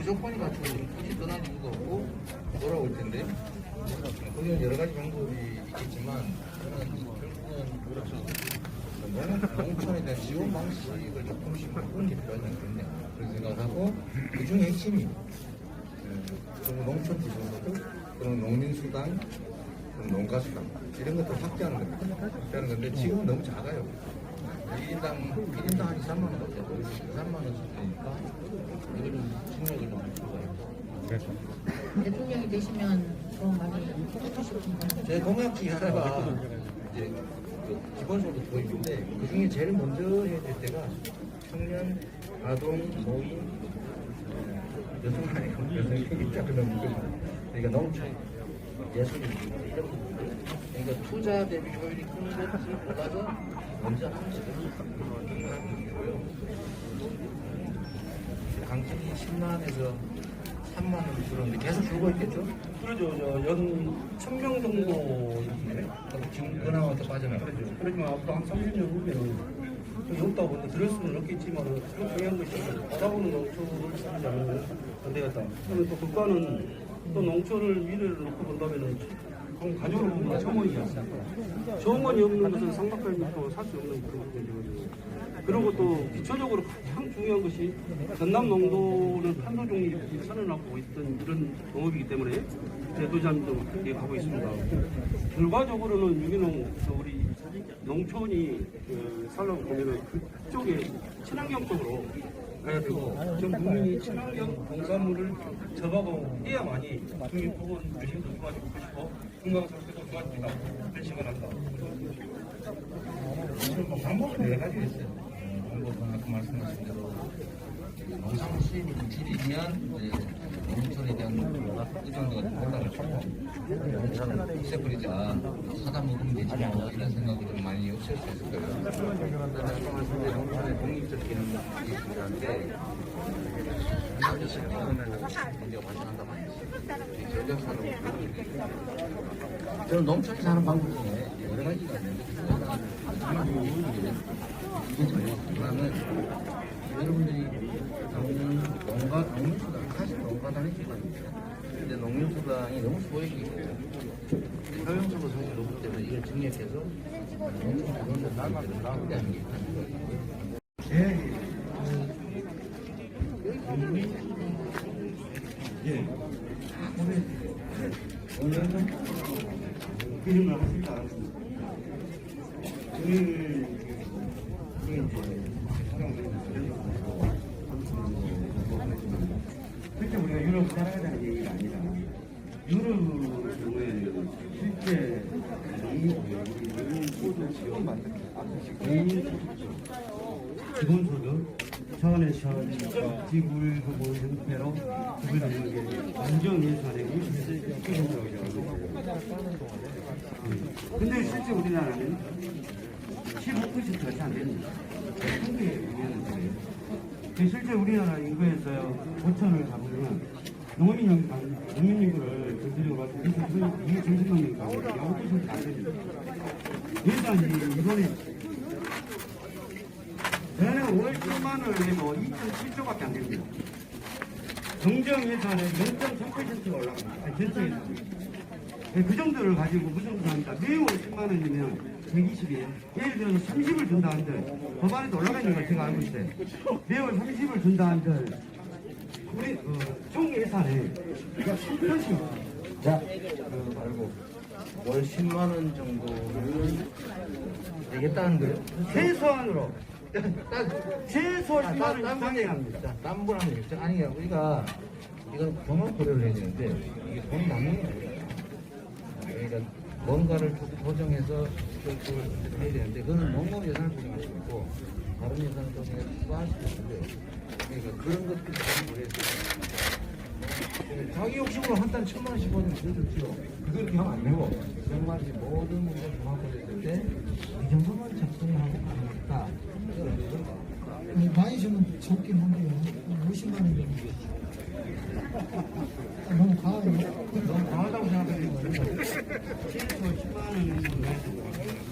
그 조건이 갖추면 굳이 떠날 이유가 없고 돌아올 텐데 거기는 여러 가지 방법이 있겠지만 저는 결국은 그렇죠. 농- 농촌에 대한 지원 방식을 조금씩 바꾸는 게 필요하지 않겠냐 그런 생각을 하고 그 중에 핵심이 음, 그리고 농촌 기본소득 그리고 농민수당 농가수당 이런 것들 확대하는 겁니다. 확대하는 건데 지금은 너무 작아요. 1인당 1인당 한 2, 3만 원 정도 2, 3만 원 정도니까 해봐요. 대통령이 되시면 더 많이 해주실 건가요? 제 공약 중에 하나가 이제 그 기본소득 도입인데 그 중에 제일 먼저 해야 될 때가 청년, 아동, 노인, 어, 여성 아니고 여성 일자 그런 부분 그러니까 농촌, 예술 이런 부분들 그러니까 투자 대비 효율이 큰 것을 골라서 먼저 거고요. 강진이 10만에서 3만 원 줄었는데 계속 줄고 있겠죠? 그러죠. 저연 1000명 정도 있네. 지금 그나마 더 빠져나가죠. 그러죠. 그러지만 앞으로 한 30년 후면은 여기 없다 보니 들을 수는 없겠지만 중요한 것이 바라보는 농촌을 살지 않으면 안 되겠다. 그러면 또 국가는 또 농촌을 미래를 놓고 본다면은 한 가족으로 보면 정원이지 않습니까? 정원이 없는 것은 밑으로 살수 없는 그런 문제거든요. 그리고 또 기초적으로 중요한 것이 전남 농도는 판도 종이 선언하고 있던 이런 농업이기 때문에 대도자님도 함께 가고 있습니다. 결과적으로는 유기농 저 우리 농촌이 그 살라고 보면은 그쪽에 친환경 쪽으로 가야 되고 전 국민이 친환경 농산물을 접하고 해야만이 국민복은 유심도 좋아지고 것이고 건강 상태도 좋아집니다. 그런 생각을 합니다. 지금 뭐 방법은 여러 가지 있어요. 어, 방법은 아까 말씀하신 대로 농산물 수입을 좀 줄이면 이제 농촌에 대한 의존도가 좀 올라갈 거고 세뿌리자 사다 먹으면 되지 뭐 이런 생각이 좀 많이 없을 수 있을 거예요. 그다음에 말씀드린 농촌의 게 필요한데 한가지 실패하면 문제가 발생한단 말이에요. 전력사로 저는 농촌에 사는 방법 중에 여러 가지가 있는데 하나 이게 저는 여러분들이 당연 농가 농민수당 사실 농가당의 기관입니다. 근데 농민수당이 너무 소액이고 효용성도 사실 높기 때문에 이걸 증액해서 농촌 기본소득을 확대하는 게 있다는 거예요. 예. 오늘은 이름을 하실 줄 알았습니다. 오늘 실제 유럽 살아야 되는 얘기가 아니라 유럽의 실제 개인 소득 지원 받는 개인 소득 기본소득 차원에서 지불 그 모든 형태로 구분하는 게 안정 예산의 50%라고 근데 실제 우리나라는 15%가 안 됩니다. 그 실제 우리나라 인구에서 5천을 잡으면 농민 인 농민 인구를 전체적으로 봤을 때 이게 정신농민 가운데 0%안 됩니다. 예산이 이번에 저는 5월 10만 원을 내면 2.7조밖에 안 됩니다. 정정 예산에 0.3%가 올라갑니다. 아니, 전체 예산이. 네, 그 정도를 가지고 무슨 소리 합니까? 매월 10만 원이면 120이에요. 예를 들어서 30을 준다 한들, 법안에도 올라가 있는 걸 제가 알고 있어요. 매월 30을 준다 한들, 우리, 어, 총 예산에 3%씩. 자, 그 말고 월 10만 원 정도를 내겠다는 거예요? 최소한으로, 딱 최소 10만 원딴 이상이 합니다. 자, 딴분 하면 되겠죠? 아니, 우리가 이건 종합 고려를 해야 되는데, 이게 돈 남는 게 아니에요. 그러니까 뭔가를 조- 조정해서 그걸 해야 되는데, 그거는 농업 예산을 조정할 수 있고, 다른 예산을 조정해서 추가할 수도 있는데, 그러니까 그런 것들을 좀 고려해서. 네, 자기 욕심으로 한 달 천만 원씩 더 좋죠. 그렇게 하면 안 되고, 정말 모든 문제를 종합 고려했을 때, 이 정도만 가능할까? 이걸 어떤 거? 많이 주면 적긴 한데요. 50만 원이면 너무 과하네요. 너무 강하다고 생각하는 거예요. 최소 10만 원 정도